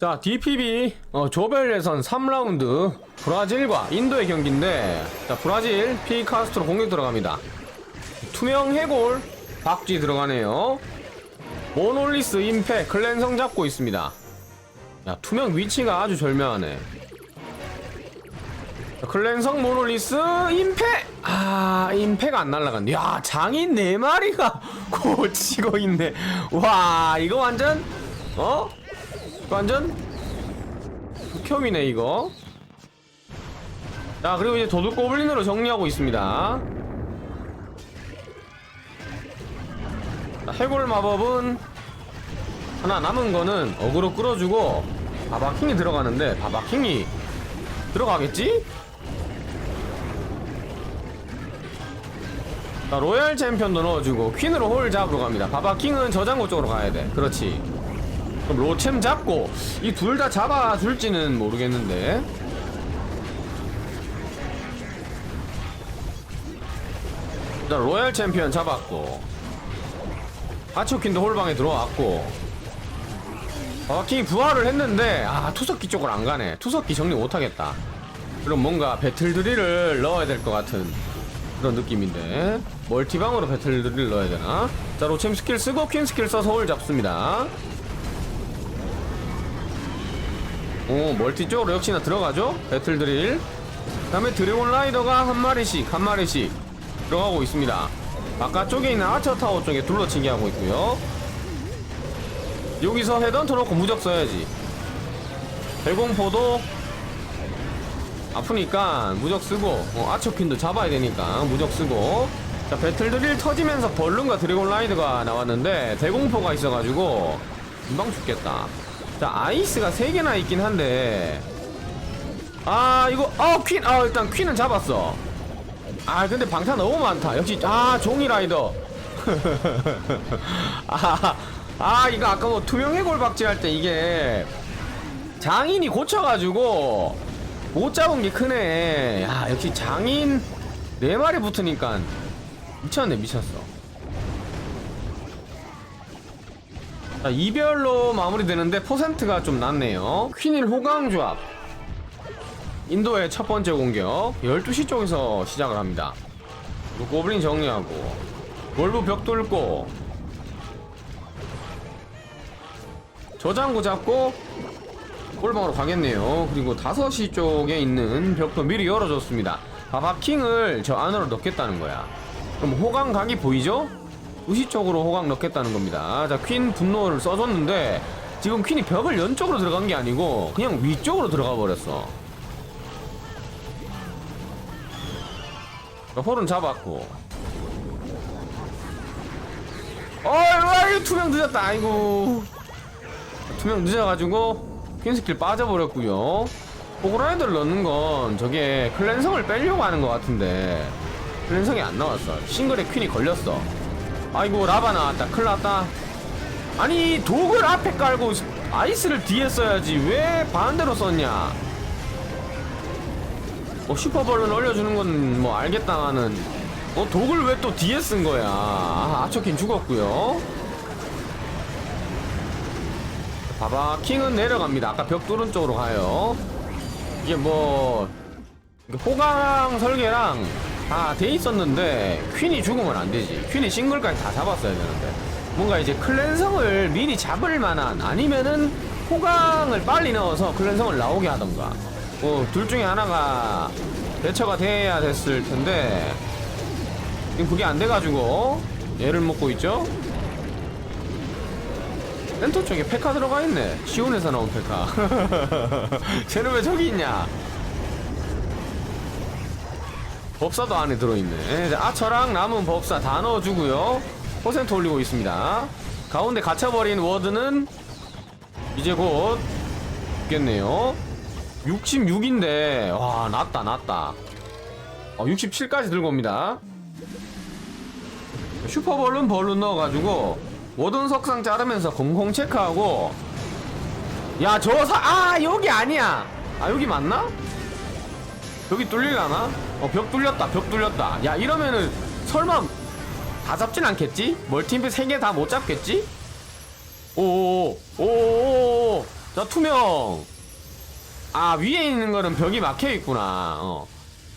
자, DPB 어, 조별 예선 3라운드 브라질과 인도의 경기인데 자, 브라질 피카스트로 공격 들어갑니다. 투명 해골 박쥐 들어가네요. 모놀리스 임페 클랜성 잡고 있습니다. 야, 투명 위치가 아주 절묘하네. 자, 클랜성 모놀리스 임페 아 임페가 안 날라갔네 야 장인 네 마리가 고치고 있네 와 이거 완전 어 완전 극혐이네 이거. 자 그리고 이제 도둑 고블린으로 정리하고 있습니다. 자, 해골 마법은 하나 남은 거는 어그로 끌어주고 바바킹이 들어가는데 바바킹이 들어가겠지? 자, 로얄 챔피언도 넣어주고 퀸으로 홀 잡으러 갑니다. 바바킹은 저장고 쪽으로 가야 돼. 그렇지 그럼 로챔 잡고 이 둘 다 잡아줄지는 모르겠는데. 자 로얄 챔피언 잡았고 아초킨도 홀방에 들어왔고. 바바킹이 부활을 했는데 아 투석기 쪽으로 안 가네. 투석기 정리 못하겠다. 그럼 뭔가 배틀 드릴을 넣어야 될 것 같은 그런 느낌인데. 멀티방으로 배틀 드릴 넣어야 되나? 자 로챔 스킬 쓰고 퀸 스킬 써서 홀 잡습니다 오 멀티 쪽으로 역시나 들어가죠? 배틀 드릴. 그 다음에 드래곤 라이더가 한 마리씩 한 마리씩 들어가고 있습니다. 바깥쪽에 있는 아처 타워 쪽에 둘러치기 하고 있고요. 여기서 헤던트 놓고 무적 써야지. 대공포도 아프니까 무적 쓰고 어, 아처퀸도 잡아야 되니까 무적 쓰고. 자 배틀드릴 터지면서 벌룬과 드래곤 라이드가 나왔는데 대공포가 있어가지고 금방 죽겠다 자 아이스가 3개나 있긴 한데. 아 이거 아퀸아 일단 퀸은 잡았어. 아 근데 방타 너무 많다. 역시 아 종이 라이더. 아, 아 이거 아까 뭐 투명 해골 박쥐 할때 이게 장인이 고쳐가지고 못 잡은 게 크네. 야 역시 장인 네 마리 붙으니까 미쳤네 미쳤어 자 이별로 마무리되는데 퍼센트가 좀 낮네요. 퀸일 호강 조합. 인도의 첫 번째 공격. 12시 쪽에서 시작을 합니다. 고블린 정리하고 월부 벽 뚫고 저장고 잡고 꼴방으로 가겠네요. 그리고 5시 쪽에 있는 벽도 미리 열어줬습니다. 바바킹을 저 안으로 넣겠다는 거야. 그럼 호강 각이 보이죠? 2시 쪽으로 호강 넣겠다는 겁니다. 자 퀸 분노를 써줬는데 지금 퀸이 벽을 연쪽으로 들어간 게 아니고 그냥 위쪽으로 들어가 버렸어. 자, 홀은 잡았고. 어이 이 투명 늦었다. 아이고. 투명 늦어가지고 퀸 스킬 빠져버렸고요. 호그라이드를 넣는 건 저게 클랜성을 빼려고 하는 것 같은데 클랜성이 안 나왔어. 싱글에 퀸이 걸렸어 아이고 라바 나왔다 큰일 났다. 아니 독을 앞에 깔고 아이스를 뒤에 써야지 왜 반대로 썼냐? 어 슈퍼볼은 올려주는 건 뭐 알겠다마는. 어 독을 왜 또 뒤에 쓴 거야? 아, 아처킨 죽었고요. 봐봐 킹은 내려갑니다. 아까 벽 뚫은 쪽으로 가요. 이게 뭐 호강 설계랑 다 돼 있었는데 퀸이 죽으면 안 되지. 퀸이 싱글까지 다 잡았어야 되는데. 뭔가 이제 클랜성을 미리 잡을 만한 아니면은 호강을 빨리 넣어서 클랜성을 나오게 하던가. 뭐 둘 중에 하나가 대처가 돼야 됐을 텐데. 지금 그게 안 돼가지고 얘를 먹고 있죠? 센터 쪽에 페카 들어가 있네. 시온에서 나온 페카. 쟤는 왜 저기 있냐 법사도 안에 들어있네. 아처랑 남은 법사 다 넣어주고요. 퍼센트 올리고 있습니다. 가운데 갇혀버린 워드는 이제 곧 죽겠네요. 66인데 와 낫다 낫다. 어, 67까지 들고 옵니다. 슈퍼볼은 벌룬 넣어가지고 워든 석상 자르면서 공공 체크하고. 야 저 사 아 여기 아니야. 아 여기 맞나? 여기 뚫릴라나? 어 벽 뚫렸다 벽 뚫렸다. 야 이러면은 설마 다 잡진 않겠지? 멀티인프 3개 다 못 잡겠지? 오오오 오오오 자 투명. 아 위에 있는 거는 벽이 막혀 있구나. 어.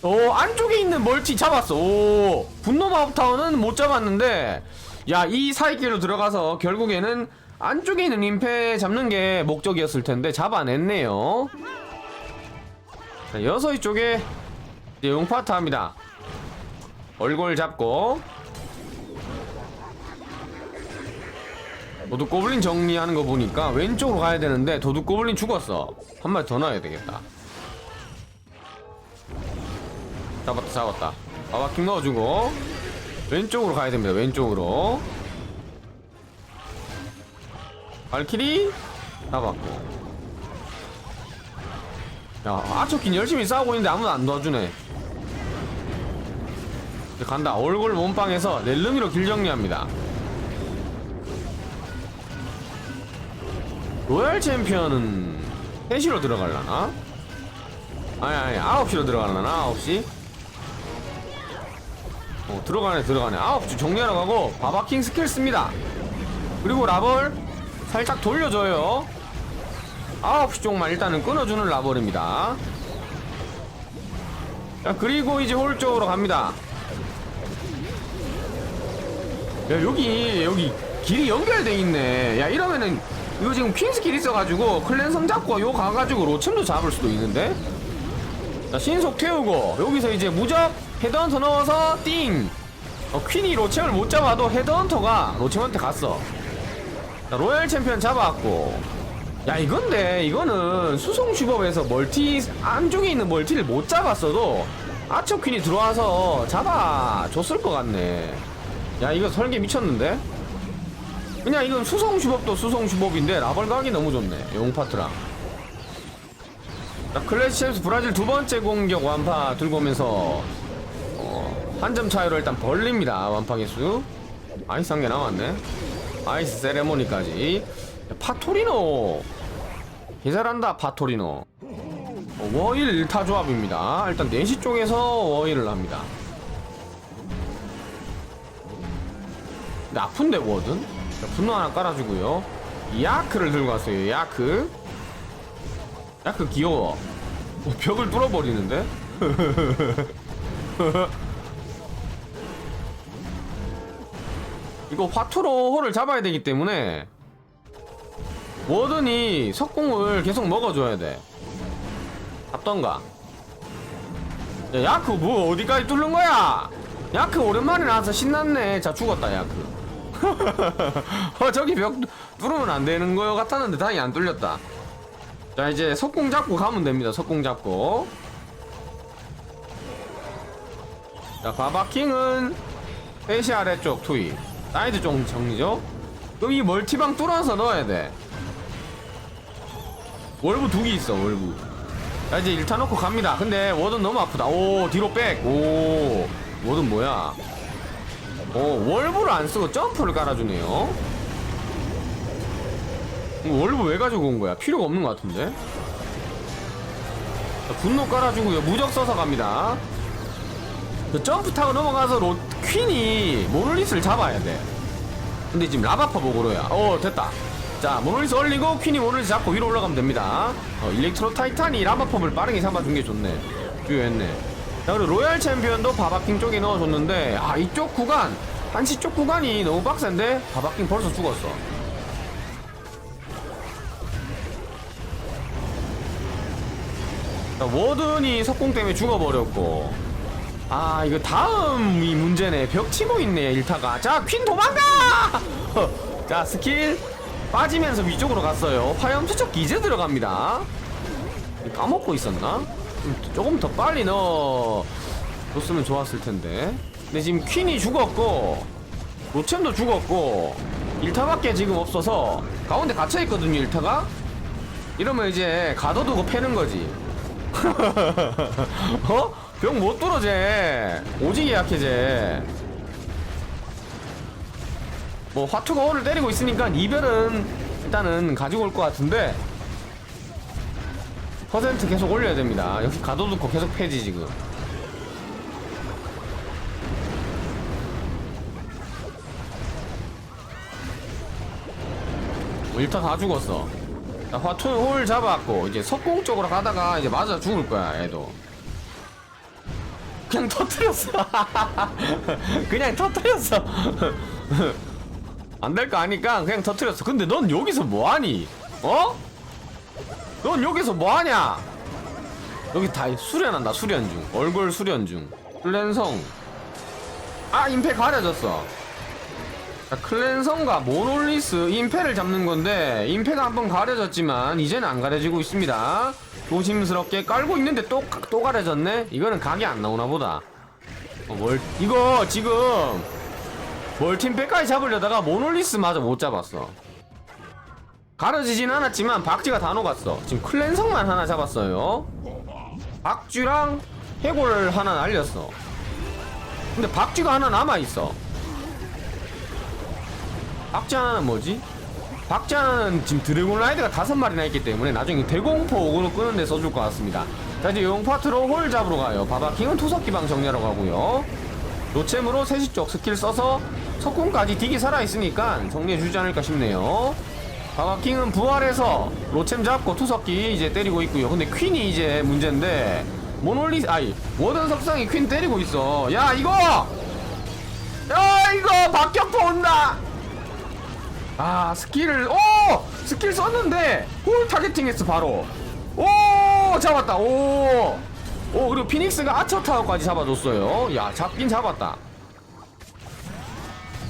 오 안쪽에 있는 멀티 잡았어. 오 분노 마법타워는 못 잡았는데. 야 이 사이길로 들어가서 결국에는 안쪽에 있는 임페 잡는 게 목적이었을 텐데 잡아냈네요. 자 여섯 쪽에 이제 용파트 합니다. 얼굴 잡고. 도둑 고블린 정리하는 거 보니까 왼쪽으로 가야 되는데 도둑 고블린 죽었어. 한 마리 더 넣어야 되겠다. 잡았다 잡았다. 바바킹 넣어주고. 왼쪽으로 가야 됩니다 왼쪽으로. 발키리 잡았고. 야 아초킨 열심히 싸우고 있는데 아무도 안 도와주네 간다. 얼굴 몸빵에서 넬름이로 길 정리합니다. 로얄 챔피언은 3시로 들어갈라나? 아니 아니 9시로 들어갈라나? 9시? 어 들어가네 들어가네. 9시 정리하러 가고 바바킹 스킬 씁니다. 그리고 라벌 살짝 돌려줘요. 9시 쪽만 일단은 끊어주는 라벌입니다. 자 그리고 이제 홀 쪽으로 갑니다 야 여기 여기 길이 연결돼 있네. 야 이러면은 이거 지금 퀸스킬 있어가지고 클랜성 잡고 요 가가지고 로챔도 잡을 수도 있는데? 자 신속 태우고 여기서 이제 무적 헤드헌터 넣어서 띵! 어, 퀸이 로챔을 못 잡아도 헤드헌터가 로챔한테 갔어. 자 로얄 챔피언 잡아왔고. 야 이건데 이거는 수송 슈법에서 멀티 안쪽에 있는 멀티를 못 잡았어도 아처 퀸이 들어와서 잡아줬을 것 같네 야 이거 설계 미쳤는데? 그냥 이건 수송 슈법도 수송 슈법인데 라벌 각이 너무 좋네 용파트랑. 자 클래시 챔스 브라질 두 번째 공격 완파 들고 오면서 어, 한 점 차이로 일단 벌립니다 완파 개수. 아이스 한 개 나왔네. 아이스 세레모니까지. 파토리노. 개잘한다 파토리노. 어, 워일 1타 조합입니다. 일단 4시 쪽에서 워일을 합니다 근데 아픈데 워든? 자, 분노 하나 깔아주고요. 야크를 들고 왔어요 야크. 야크 귀여워. 어, 벽을 뚫어버리는데? 이거 화투로 홀을 잡아야 되기 때문에 워든이 석궁을 계속 먹어줘야 돼. 잡던가. 야, 야크 뭐 어디까지 뚫는 거야? 야크 오랜만에 나와서 신났네. 자 죽었다 야크 어 저기 벽 뚫으면 안 되는 거 같았는데 다행히 안 뚫렸다. 자 이제 석궁 잡고 가면 됩니다 석궁 잡고. 자 바바킹은 페시 아래쪽 투입. 사이드 쪽 정리죠? 그럼 이 멀티방 뚫어서 넣어야 돼. 월부 두 개 있어 월부. 자 이제 일타 놓고 갑니다. 근데 워든 너무 아프다. 오 뒤로 백오 워든 뭐야 오 월부를 안 쓰고 점프를 깔아주네요. 이거 월부 왜 가지고 온 거야? 필요가 없는 것 같은데? 자, 분노 깔아주고요. 무적 써서 갑니다. 그 점프 타고 넘어가서 로, 퀸이 모놀리스를 잡아야 돼. 근데 지금 라바파 보고로야. 어 됐다. 자 모놀리스 올리고 퀸이 모놀리스 잡고 위로 올라가면 됩니다. 어, 일렉트로 타이탄이 라바법을 빠르게 잡아준 게 좋네. 주요했네 자 그리고 로얄 챔피언도 바바킹 쪽에 넣어줬는데 아 이쪽 구간 한시 쪽 구간이 너무 빡센데? 바바킹 벌써 죽었어. 자, 워든이 석궁 때문에 죽어버렸고. 아 이거 다음이 문제네. 벽 치고 있네 일타가. 자 퀸 도망가! 자 스킬 빠지면서 위쪽으로 갔어요. 화염 투척기 이제 들어갑니다. 까먹고 있었나? 좀 조금 더 빨리 넣어 줬으면 좋았을 텐데. 근데 지금 퀸이 죽었고 로챔도 죽었고 일타밖에 지금 없어서 가운데 갇혀있거든요 일타가. 이러면 이제 가둬두고 패는 거지. 어? 병 못 뚫어 쟤 오지게 약해 쟤뭐 화투가 호를 때리고 있으니까 이별은 일단은 가지고 올 것 같은데 퍼센트 계속 올려야 됩니다. 역시 가둬두고 계속 패지 지금. 뭐 일타 다 죽었어. 자, 화투는 홀 잡았고 이제 석공 쪽으로 가다가 이제 맞아 죽을 거야 애도. 그냥 터트렸어. 그냥 터트렸어. 안 될 거 아니까 그냥 터트렸어. 근데 넌 여기서 뭐하니? 어? 넌 여기서 뭐하냐? 여기 다 수련한다 수련 중. 얼굴 수련 중. 클랜성. 아 임페 가려졌어. 자, 클랜성과 모놀리스 임페를 잡는 건데 임페가 한번 가려졌지만 이제는 안 가려지고 있습니다. 조심스럽게 깔고 있는데 또, 또 가려졌네? 이거는 각이 안 나오나 보다. 어, 뭘 이거 지금 멀팀 백까지 잡으려다가 모놀리스마저 못 잡았어 가려지진 않았지만 박쥐가 다 녹았어. 지금 클랜성만 하나 잡았어요. 박쥐랑 해골 하나 날렸어. 근데 박쥐가 하나 남아있어. 박쥐 하나는 뭐지? 박쥐 하나는 지금 드래곤 라이드가 다섯 마리나 있기 때문에 나중에 대공포 오그로 끄는 데 써줄 것 같습니다. 자 이제 용파트로 홀 잡으러 가요. 바바킹은 투석기방 정리하러 가고요. 노챔으로 세시 쪽 스킬 써서 석궁까지 딕이 살아있으니까 정리해주지 않을까 싶네요 바바킹은 부활해서 로챔 잡고 투석기 이제 때리고 있고요. 근데 퀸이 이제 문제인데 모놀리 아이 워든 석상이 퀸 때리고 있어. 야 이거! 야 이거 박격포 온다! 아 스킬을 오! 스킬 썼는데 홀 타겟팅했어 바로. 오 잡았다. 오오 그리고 피닉스가 아처 타워까지 잡아줬어요. 야 잡긴 잡았다.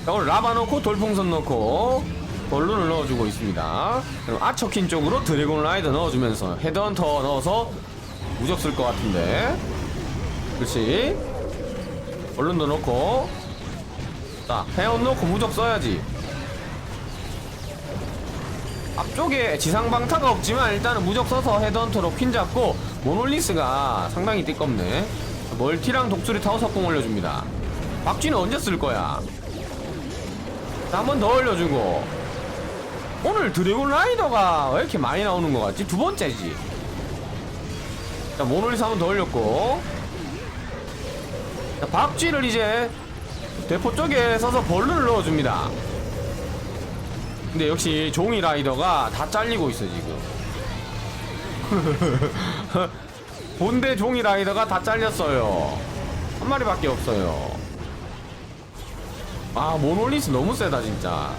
자 오늘 라바 넣고 돌풍선 넣고 벌룬을 넣어주고 있습니다. 그리고 아처킨 쪽으로 드래곤 라이더 넣어주면서 헤드헌터 넣어서 무적 쓸 것 같은데. 그렇지. 벌룬도 넣고. 자 헤엄 넣고 무적 써야지. 앞쪽에 지상방타가 없지만 일단은 무적 써서 헤드헌터로 퀸 잡고 모놀리스가 상당히 띠껍네. 멀티랑 독수리 타워 석공 올려줍니다. 박쥐는 언제 쓸 거야? 한 번 더 올려주고 오늘 드래곤 라이더가 왜 이렇게 많이 나오는 것 같지? 두 번째지. 자 모놀리스 한번 더 올렸고. 자 박쥐를 이제 대포 쪽에 써서 벌룬을 넣어줍니다. 근데 역시 종이 라이더가 다 잘리고 있어 지금. 본대 종이 라이더가 다 잘렸어요. 한 마리밖에 없어요. 아 모놀리스 너무 세다 진짜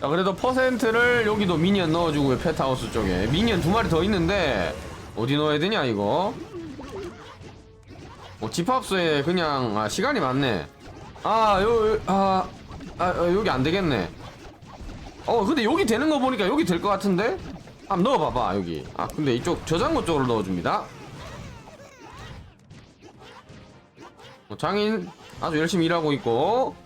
자 그래도 퍼센트를 여기도 미니언 넣어주고요 펫하우스 쪽에. 미니언 두 마리 더 있는데 어디 넣어야 되냐 이거? 어, 집합소에 그냥 아, 시간이 많네. 아요아 아, 아, 어, 여기 안 되겠네. 어 근데 여기 되는 거 보니까 여기 될 것 같은데? 한번 넣어봐봐 여기. 아 근데 이쪽 저장고 쪽으로 넣어줍니다. 어, 장인 아주 열심히 일하고 있고. 어,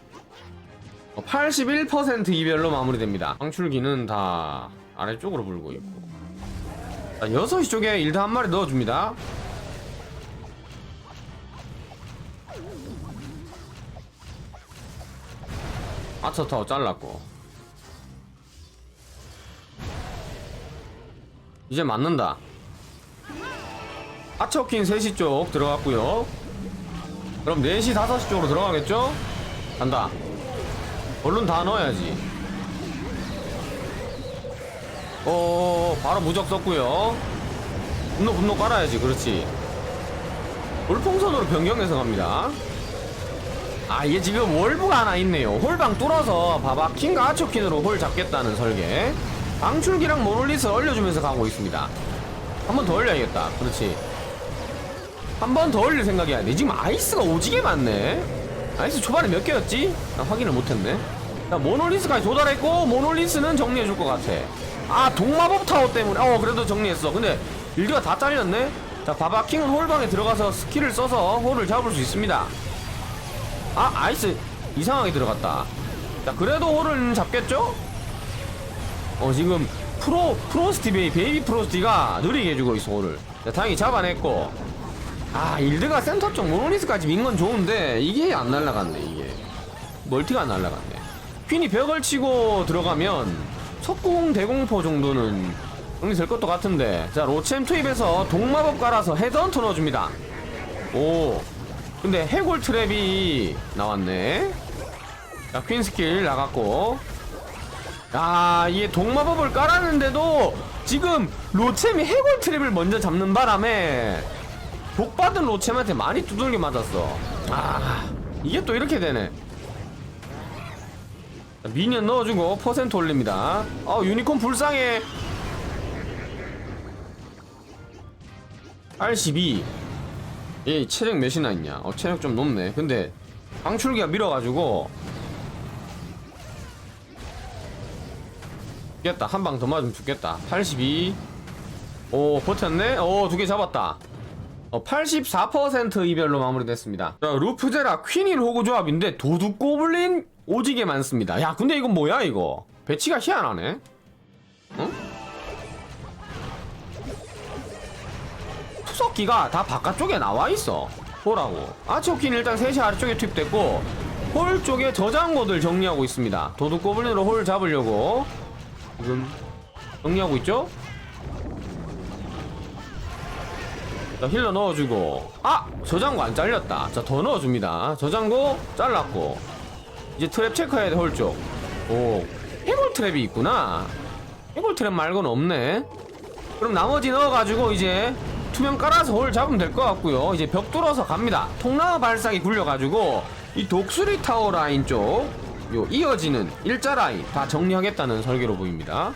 81% 이별로 마무리됩니다. 방출기는 다 아래쪽으로 불고 있고. 자, 6시 쪽에 일드 한 마리 넣어줍니다. 아처타워 잘랐고. 이제 맞는다. 아처킨 3시 쪽 들어갔고요. 그럼 4시 5시 쪽으로 들어가겠죠? 간다 얼른 다 넣어야지. 어 바로 무적 썼고요. 분노 분노 깔아야지 그렇지. 돌풍선으로 변경해서 갑니다. 아 이게 지금 월부가 하나 있네요. 홀방 뚫어서 봐봐. 킹과 아초킨으로 홀 잡겠다는 설계. 방출기랑 모놀리스 얼려주면서 가고 있습니다. 한 번더 올려야겠다. 그렇지. 한 번더 올릴 생각이야 돼. 지금 아이스가 오지게 많네 아이스 초반에 몇 개였지? 나 확인을 못했네. 자 모놀리스까지 조달했고 모놀리스는 정리해줄 것 같아. 아 동마법 타워 때문에. 어 그래도 정리했어. 근데 일드가 다 잘렸네? 자 봐봐. 킹은 홀방에 들어가서 스킬을 써서 홀을 잡을 수 있습니다. 아 아이스 이상하게 들어갔다. 자 그래도 홀은 잡겠죠? 어 지금 프로 프로스티 베이 베이비 프로스티가 느리게 해주고 있어 홀을. 자 다행히 잡아냈고 아 일드가 센터 쪽 모노리스까지 민 건 좋은데 이게 안 날라갔네 이게. 멀티가 안 날라갔네. 퀸이 벽을 치고 들어가면 석궁 대공포 정도는 정리될 것도 같은데. 자 로챔 투입해서 동마법 깔아서 헤드헌터 넣어줍니다. 오 근데 해골 트랩이 나왔네. 자 퀸 스킬 나갔고. 아 이게 동마법을 깔았는데도 지금 로챔이 해골 트랩을 먼저 잡는 바람에 독받은 로챔한테 많이 두들겨 맞았어. 아 이게 또 이렇게 되네. 자, 미니언 넣어주고 퍼센트 올립니다. 어 유니콘 불쌍해. 82얘 체력 몇이나 있냐? 어 체력 좀 높네. 근데 방출기가 밀어가지고. 죽겠다. 한 방 더 맞으면 죽겠다. 82오 버텼네? 오 두 개 잡았다 어, 84% 이별로 마무리됐습니다. 자 루프제라 퀸일 호구 조합인데 도둑 고블린 오지게 많습니다. 야 근데 이건 뭐야 이거? 배치가 희한하네? 응? 투석기가 다 바깥쪽에 나와 있어. 보라고. 아치오킨 일단 셋이 아래쪽에 투입됐고 홀 쪽에 저장고들 정리하고 있습니다. 도둑 고블린으로 홀 잡으려고. 지금 정리하고 있죠? 자 힐러 넣어주고. 아! 저장고 안 잘렸다. 자 더 넣어줍니다. 저장고 잘랐고. 이제 트랩 체크해야 돼 홀 쪽. 오. 해골 트랩이 있구나. 해골 트랩 말고는 없네. 그럼 나머지 넣어가지고 이제 투명 깔아서 홀 잡으면 될 것 같고요. 이제 벽 뚫어서 갑니다. 통나무 발사기 굴려가지고 이 독수리 타워 라인 쪽 요 이어지는 일자 라인 다 정리하겠다는 설계로 보입니다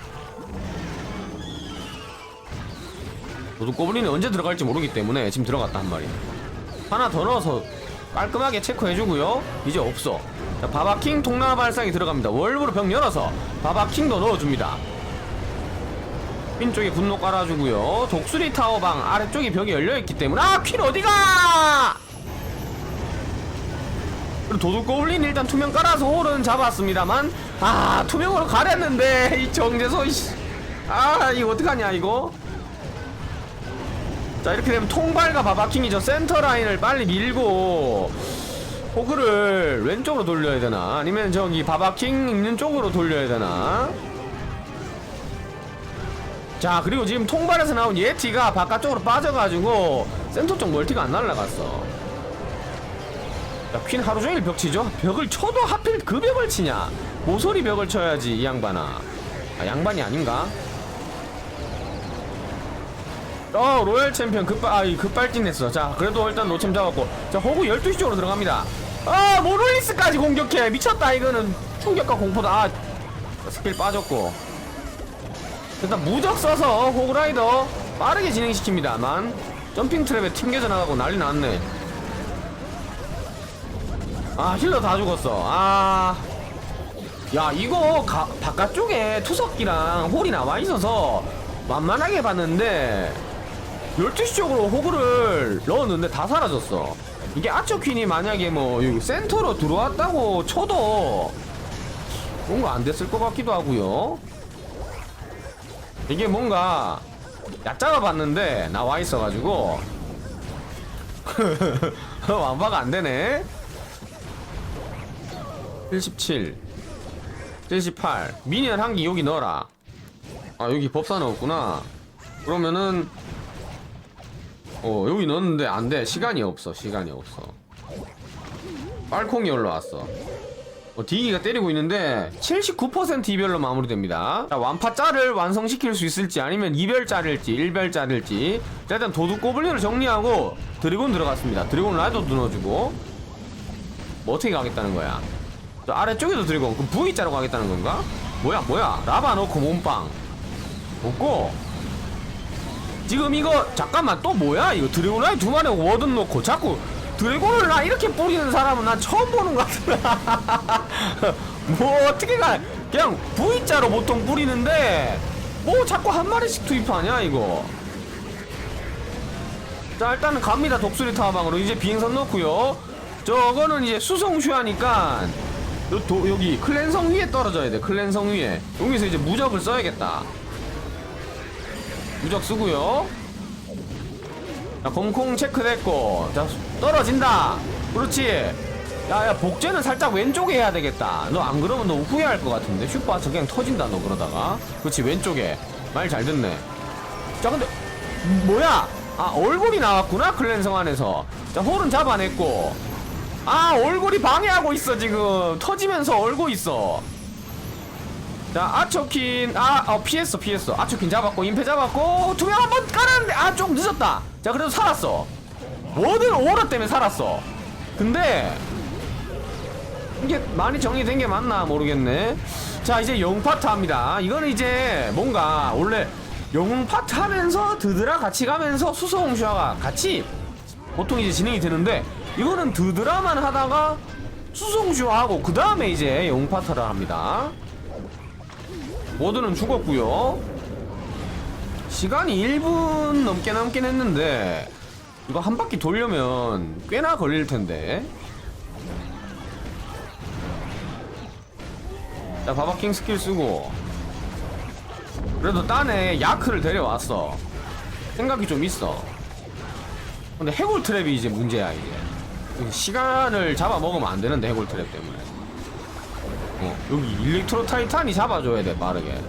도둑 고블린이 언제 들어갈지 모르기 때문에 지금 들어갔다 한 마리. 하나 더 넣어서 깔끔하게 체크해주고요. 이제 없어. 자, 바바킹 통나무 발사기 들어갑니다. 월브로 벽 열어서 바바킹도 넣어줍니다. 핀 쪽에 분노 깔아주고요. 독수리 타워방 아래쪽에 벽이 열려있기 때문에. 아 퀸 어디가! 그리고 도둑 고블린 일단 투명 깔아서 홀은 잡았습니다만 아 투명으로 가렸는데 이 정제소 이씨. 아 이거 어떡하냐 이거 자 이렇게 되면 통발과 바바킹이 저 센터 라인을 빨리 밀고 호그를 왼쪽으로 돌려야 되나 아니면 저기 바바킹 있는 쪽으로 돌려야 되나 자 그리고 지금 통발에서 나온 예티가 바깥쪽으로 빠져가지고 센터 쪽 멀티가 안 날라갔어 야, 퀸 하루 종일 벽 치죠? 벽을 쳐도 하필 그 벽을 치냐? 모서리 벽을 쳐야지, 이 양반아. 아, 양반이 아닌가? 어, 로얄 챔피언 급발, 아, 이 급발진 했어. 자, 그래도 일단 노챔 잡았고. 자, 호구 12시 쪽으로 들어갑니다. 아, 모놀리스까지 공격해. 미쳤다, 이거는. 충격과 공포다. 아, 스킬 빠졌고. 일단 무적 써서 호그라이더 빠르게 진행시킵니다만. 점핑 트랩에 튕겨져 나가고 난리 났네. 아 힐러 다 죽었어 아. 야 이거 가, 바깥쪽에 투석기랑 홀이 나와 있어서 만만하게 봤는데 12시 쪽으로 호그를 넣었는데 다 사라졌어. 이게 아처퀸이 만약에 뭐 여기 센터로 들어왔다고 쳐도 뭔가 안 됐을 것 같기도 하고요. 이게 뭔가 얕잡아 봤는데 나와 있어가지고 완파가 안 되네. 77 78 미니언 한개 여기 넣어라. 아 여기 법사 넣었구나. 그러면은 어 여기 넣었는데 안 돼. 시간이 없어. 시간이 없어. 빨콩이 올라왔어. 어, 디기가 때리고 있는데 79% 이별로 마무리됩니다. 자 완파 짤을 완성시킬 수 있을지 아니면 이별 짤일지 일별 짤일지. 자 일단 도둑 고블린을 정리하고 드래곤 들어갔습니다. 드래곤 라이더도 넣어주고. 뭐 어떻게 가겠다는 거야? 저 아래쪽에도 드래곤. 그럼 V자로 가겠다는 건가? 뭐야 뭐야? 라바 넣고 몸빵. 없고 지금 이거 잠깐만 또 뭐야? 이거 드래곤라이 두 마리 워든 놓고 자꾸 드래곤을 나 이렇게 뿌리는 사람은 난 처음 보는 것 같아. 뭐 어떻게 가? 그냥 V자로 보통 뿌리는데 뭐 자꾸 한 마리씩 투입하냐 이거? 자 일단은 갑니다 독수리 타워방으로. 이제 비행선 넣고요. 저거는 이제 수성슈하니까 요, 도, 여기 클랜성 위에 떨어져야 돼 클랜성 위에. 여기서 이제 무적을 써야겠다 무적 쓰고요. 자 검콩 체크됐고 자 떨어진다. 그렇지. 야야 복제는 살짝 왼쪽에 해야 되겠다. 너 안 그러면 너 후회할 것 같은데. 슈퍼하트 그냥 터진다 너 그러다가. 그렇지 왼쪽에. 말 잘 듣네. 자 근데 뭐야? 아 얼굴이 나왔구나 클랜성 안에서. 자 홀은 잡아냈고. 아 얼굴이 방해하고 있어 지금. 터지면서 얼고 있어 자 아초킨 아 어, 피했어 피했어. 아초킨 잡았고 임페 잡았고 투명 한번 깔았는데 아 좀 늦었다. 자 그래도 살았어. 뭐든 오라 때문에 살았어. 근데 이게 많이 정리된 게 맞나 모르겠네. 자 이제 영웅 파트 합니다. 이거는 이제 뭔가 원래 영웅 파트 하면서 드드라 같이 가면서 수소홍슈아가 같이 보통 이제 진행이 되는데 이거는 드드라만 하다가 수소홍슈아하고 그 다음에 이제 영웅 파트를 합니다 모두는 죽었고요. 시간이 1분 넘게 남긴 했는데 이거 한 바퀴 돌려면 꽤나 걸릴 텐데. 자 바바킹 스킬 쓰고. 그래도 딴에 야크를 데려왔어. 생각이 좀 있어. 근데 해골 트랩이 이제 문제야 이제 시간을 잡아먹으면 안 되는데 해골 트랩 때문에 어, 여기 일렉트로 타이탄이 잡아줘야 돼 빠르게.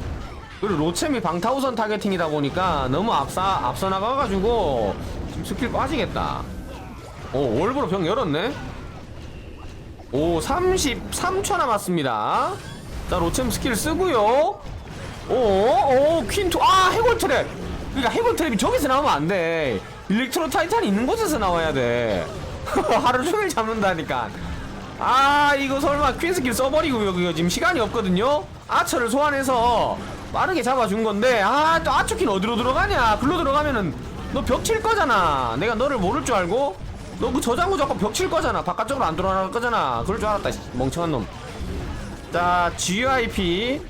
그리고 로챔이 방타우선 타겟팅이다 보니까 너무 앞서 앞서 나가가지고 지금 스킬 빠지겠다. 오 월브로 병 열었네? 오 33초 남았습니다. 자 로챔 스킬 쓰고요. 오오 퀸투 아 해골 트랩! 그러니까 해골 트랩이 저기서 나오면 안돼. 일렉트로 타이탄이 있는 곳에서 나와야 돼. 하루 종일 잡는다니까 아 이거 설마 퀸 스킬 써버리고 여기 지금 시간이 없거든요 아처를 소환해서 빠르게 잡아준 건데 아 또 아처킨 어디로 들어가냐 글로 들어가면은 너 벽 칠 거잖아 내가 너를 모를 줄 알고 너 그 저장고 잡고 벽칠 거잖아 바깥쪽으로 안 들어갈 거잖아 그럴 줄 알았다 씨, 멍청한 놈 자, GIP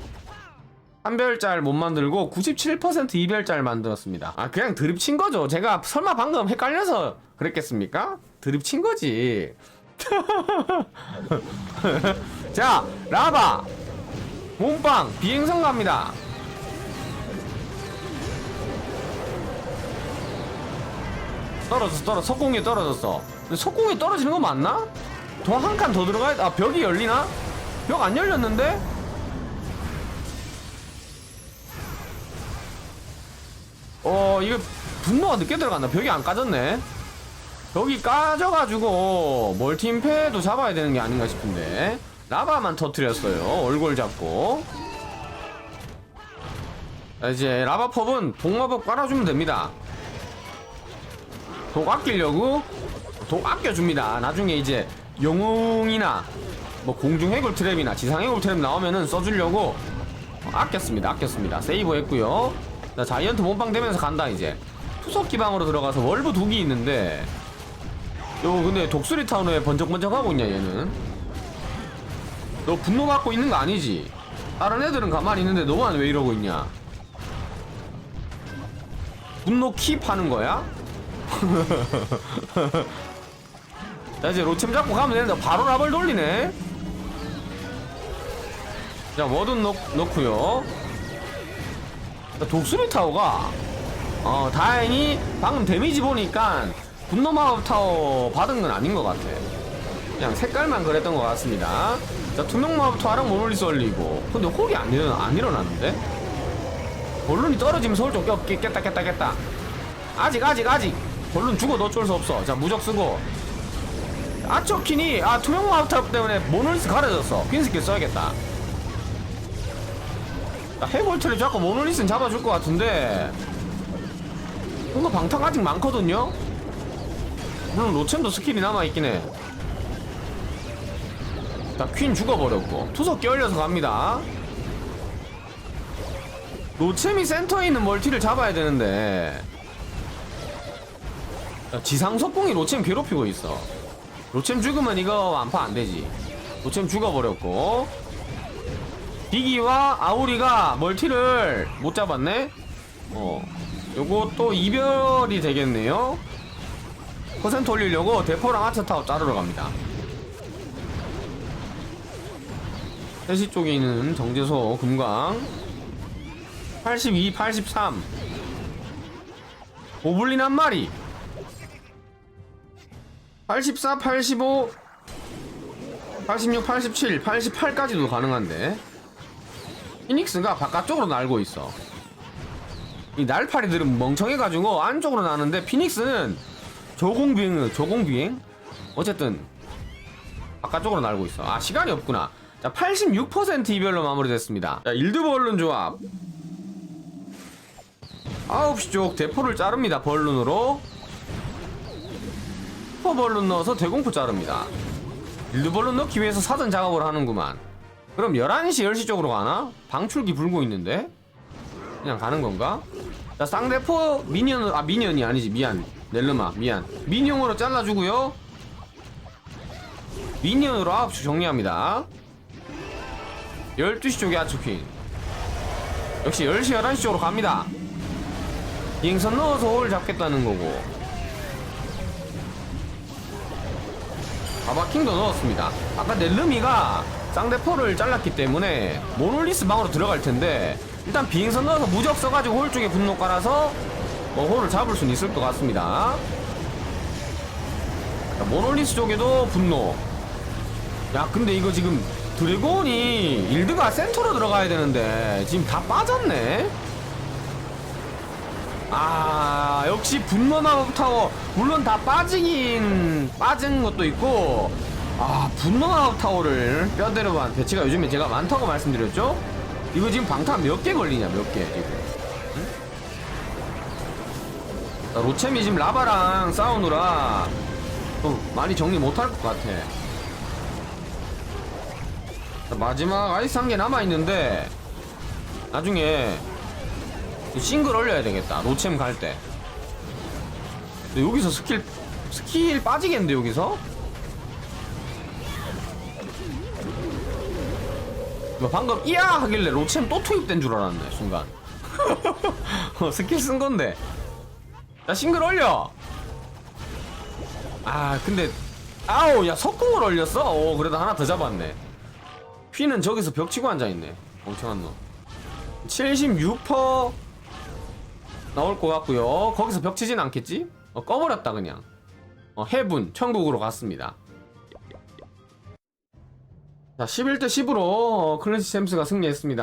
한별짤 못 만들고 97% 이별짤 만들었습니다. 아, 그냥 드립 친 거죠. 제가 설마 방금 헷갈려서 그랬겠습니까? 드립 친 거지. 자, 라바 몸빵 비행선 갑니다. 떨어졌어, 떨어. 석공에 떨어졌어. 석공에 떨어지는 거 맞나? 더 한 칸 더 들어가야 아 벽이 열리나? 벽 안 열렸는데? 어 이거 분노가 늦게 들어갔나? 벽이 안 까졌네 벽이 까져가지고 멀티임패도 잡아야 되는 게 아닌가 싶은데. 라바만 터트렸어요. 얼굴 잡고. 자, 이제 라바펍은 독마법 깔아주면 됩니다. 독 아끼려고 독 아껴줍니다. 나중에 이제 영웅이나 뭐 공중 해골 트랩이나 지상 해골 트랩 나오면은 써주려고 아꼈습니다. 아꼈습니다. 세이브 했고요. 자 자이언트 몸빵 되면서 간다 이제. 투석 기방으로 들어가서 월브 독이 있는데 요 근데 독수리 타운 왜 번쩍번쩍 하고 있냐 얘는? 너 분노 갖고 있는 거 아니지? 다른 애들은 가만히 있는데 너만 왜 이러고 있냐? 분노 킵 하는 거야? 자 이제 로챔 잡고 가면 되는데 바로 라벌 돌리네. 자 워든 넣, 넣고요. 자, 독수리 타워가 어 다행히 방금 데미지 보니까 분노 마법 타워 받은 건 아닌 것 같아. 그냥 색깔만 그랬던 것 같습니다. 자 투명 마법 타워랑 모놀리스 올리고. 근데 혹이 안, 일어나, 안 일어났는데? 볼룬이 떨어지면 서울 좀 깼, 깼다 깼다 깼다. 아직 아직 아직. 볼룬 죽어도 어쩔 수 없어. 자 무적 쓰고. 아초킨이 아 투명 마우탑 때문에 모놀리스 가려졌어. 퀸스킬 써야겠다. 자, 해골트를 자꾸 모놀리스는 잡아줄 것 같은데. 뭔가 방탄 아직 많거든요 물론 로챔도 스킬이 남아있긴 해 자, 퀸 죽어버렸고 투석 끼얼려서 갑니다 로챔이 센터에 있는 멀티를 잡아야 되는데 자, 지상 석궁이 로챔 괴롭히고 있어 로챔 죽으면 이거 완파 안 되지. 로챔 죽어버렸고. 비기와 아우리가 멀티를 못 잡았네? 어. 또 이별이 되겠네요? 퍼센트 올리려고 대포랑 아트타워 자르러 갑니다. 3시 쪽에 있는 정제소 금강. 82, 83. 고블린 한 마리. 84, 85, 86, 87, 88까지도 가능한데 피닉스가 바깥쪽으로 날고 있어 이 날파리들은 멍청해가지고 안쪽으로 나는데 피닉스는 조공비행 조공비행 어쨌든 바깥쪽으로 날고 있어 아 시간이 없구나 자, 86% 이별로 마무리됐습니다. 자, 일드 벌룬 조합. 9시 쪽 대포를 자릅니다. 벌룬으로. 슈퍼 벌룬 넣어서 대공포 자릅니다. 일드 벌룬 넣기 위해서 사전 작업을 하는구만. 그럼 11시, 10시 쪽으로 가나? 방출기 불고 있는데? 그냥 가는 건가? 자, 쌍대포 미니언, 아, 미니언이 아니지. 미안. 넬르마, 미안. 미니언으로 잘라주고요. 미니언으로 9시 정리합니다. 12시 쪽에 아츠퀸. 역시 10시, 11시 쪽으로 갑니다. 비행선 넣어서 홀 잡겠다는 거고. 바바킹도 넣었습니다. 아까 넬르미가 쌍대포를 잘랐기 때문에 모놀리스 방으로 들어갈 텐데 일단 비행선 넣어서 무적 써가지고 홀 쪽에 분노 깔아서 뭐 홀을 잡을 수는 있을 것 같습니다. 자, 모놀리스 쪽에도 분노. 야 근데 이거 지금 드래곤이 일드가 센터로 들어가야 되는데 지금 다 빠졌네. 아 역시 분노 마법 타워 물론 다 빠지긴 빠진 것도 있고 아 분노 마법 타워를 뼈대로만 배치가 요즘에 제가 많다고 말씀드렸죠 이거 지금 방탄 몇개 걸리냐 몇 개 지금 자, 로챔이 지금 라바랑 싸우느라 좀 많이 정리 못할 것 같아 자, 마지막 아이스 한 개 남아있는데 나중에 싱글 올려야 되겠다. 노챔 갈 때. 여기서 스킬 스킬 빠지겠는데 여기서? 뭐 방금 이야 하길래 로챔 또 투입된 줄 알았네 순간. 어, 스킬 쓴 건데. 자 싱글 올려. 아 근데 아우 야 석궁을 올렸어. 오 그래도 하나 더 잡았네. 휘는 저기서 벽 치고 앉아 있네. 멍청한 놈. 76% 나올 것 같고요. 거기서 벽 치진 않겠지? 어, 꺼버렸다 그냥. 어, 해분 천국으로 갔습니다. 자, 11대 10으로 클래시 챔스가 승리했습니다.